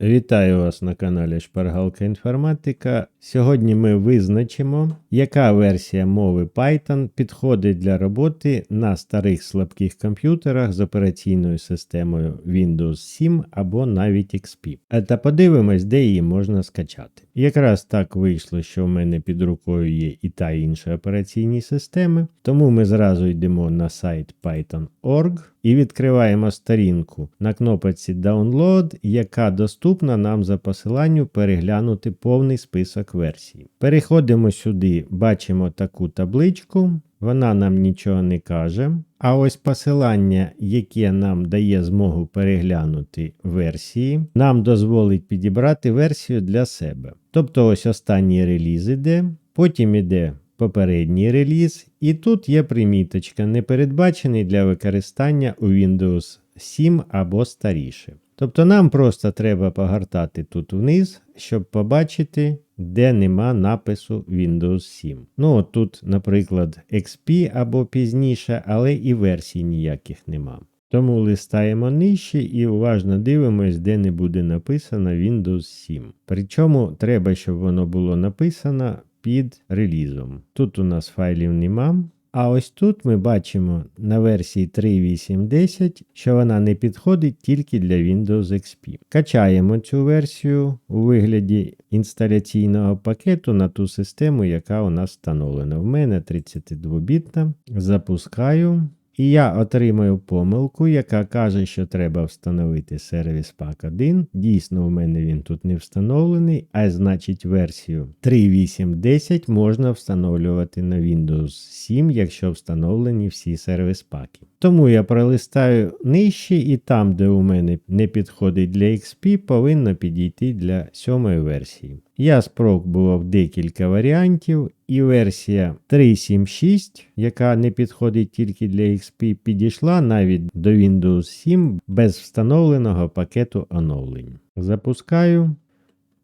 Вітаю вас на каналі Шпаргалка Інформатика. Сьогодні ми визначимо, яка версія мови Python підходить для роботи на старих слабких комп'ютерах з операційною системою Windows 7 або навіть XP. Та подивимось, де її можна скачати. Якраз так вийшло, що в мене під рукою є і та і інша операційні системи, тому ми зразу йдемо на сайт python.org і відкриваємо сторінку на кнопці Download, яка доступна нам за посиланню переглянути повний список версій. Переходимо сюди, бачимо таку табличку. Вона нам нічого не каже. А ось посилання, яке нам дає змогу переглянути версії, нам дозволить підібрати версію для себе. Тобто ось останній реліз іде, потім іде попередній реліз, і тут є приміточка, не передбачений для використання у Windows 7 або старіше. Тобто нам просто треба погортати тут вниз, щоб побачити, де нема напису Windows 7. Ну, от тут, наприклад, XP або пізніше, але і версій ніяких нема. Тому листаємо нижче і уважно дивимось, де не буде написано Windows 7. Причому треба, щоб воно було написано під релізом. Тут у нас файлів нема. А ось тут ми бачимо на версії 3.8.10, що вона не підходить тільки для Windows XP. Качаємо цю версію у вигляді інсталяційного пакету на ту систему, яка у нас встановлена. В мене 32-бітна. Запускаю. І я отримаю помилку, яка каже, що треба встановити сервіс Pack 1. Дійсно, у мене він тут не встановлений, а значить версію 3.8.10 можна встановлювати на Windows 7, якщо встановлені всі сервіс паки. Тому я пролистаю нижче, і там, де у мене не підходить для XP, повинно підійти для сьомої версії. Я спробував декілька варіантів, і версія 3.7.6, яка не підходить тільки для XP, підійшла навіть до Windows 7 без встановленого пакету оновлень. Запускаю.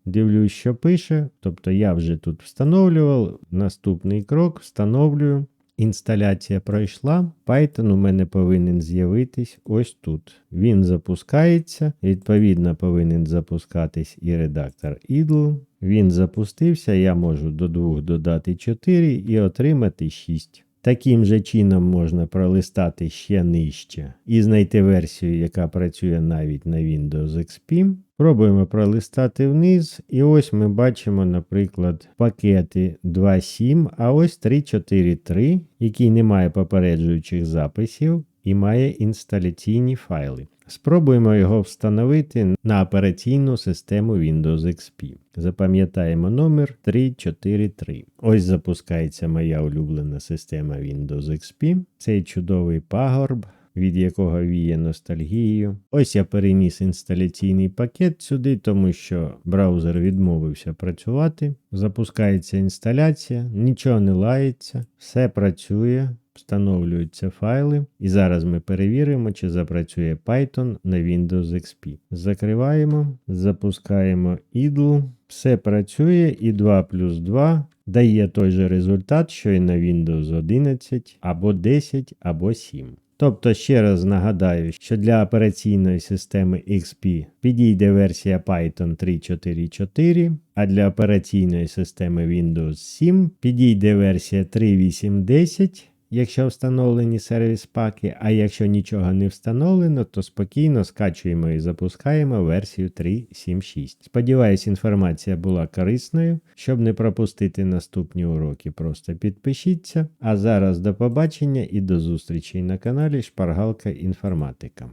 Дивлюсь, що пише. Тобто я вже тут встановлював. Наступний крок встановлюю. Інсталяція пройшла. Python у мене повинен з'явитись ось тут. Він запускається, відповідно, повинен запускатись і редактор idle. Він запустився, я можу до 2 додати 4 і отримати 6. Таким же чином можна пролистати ще нижче і знайти версію, яка працює навіть на Windows XP. Пробуємо пролистати вниз, і ось ми бачимо, наприклад, пакети 2.7, а ось 3.4.3, який не має попереджуючих записів і має інсталяційні файли. Спробуємо його встановити на операційну систему Windows XP. Запам'ятаємо номер 343. Ось запускається моя улюблена система Windows XP. Цей чудовий пагорб. Від якого віє ностальгією. Ось я переніс інсталяційний пакет сюди, тому що браузер відмовився працювати. Запускається інсталяція, нічого не лається, все працює, встановлюються файли. І зараз ми перевіримо, чи запрацює Python на Windows XP. Закриваємо, запускаємо idle. Все працює, і 2 плюс 2 дає той же результат, що і на Windows 11 або 10 або 7. Тобто, ще раз нагадаю, що для операційної системи XP підійде версія Python 3.4.4, а для операційної системи Windows 7 підійде версія 3.8.10. Якщо встановлені сервіс паки, а якщо нічого не встановлено, то спокійно скачуємо і запускаємо версію 3.7.6. Сподіваюсь, інформація була корисною. Щоб не пропустити наступні уроки, просто підпишіться. А зараз до побачення і до зустрічей на каналі Шпаргалка Інформатика.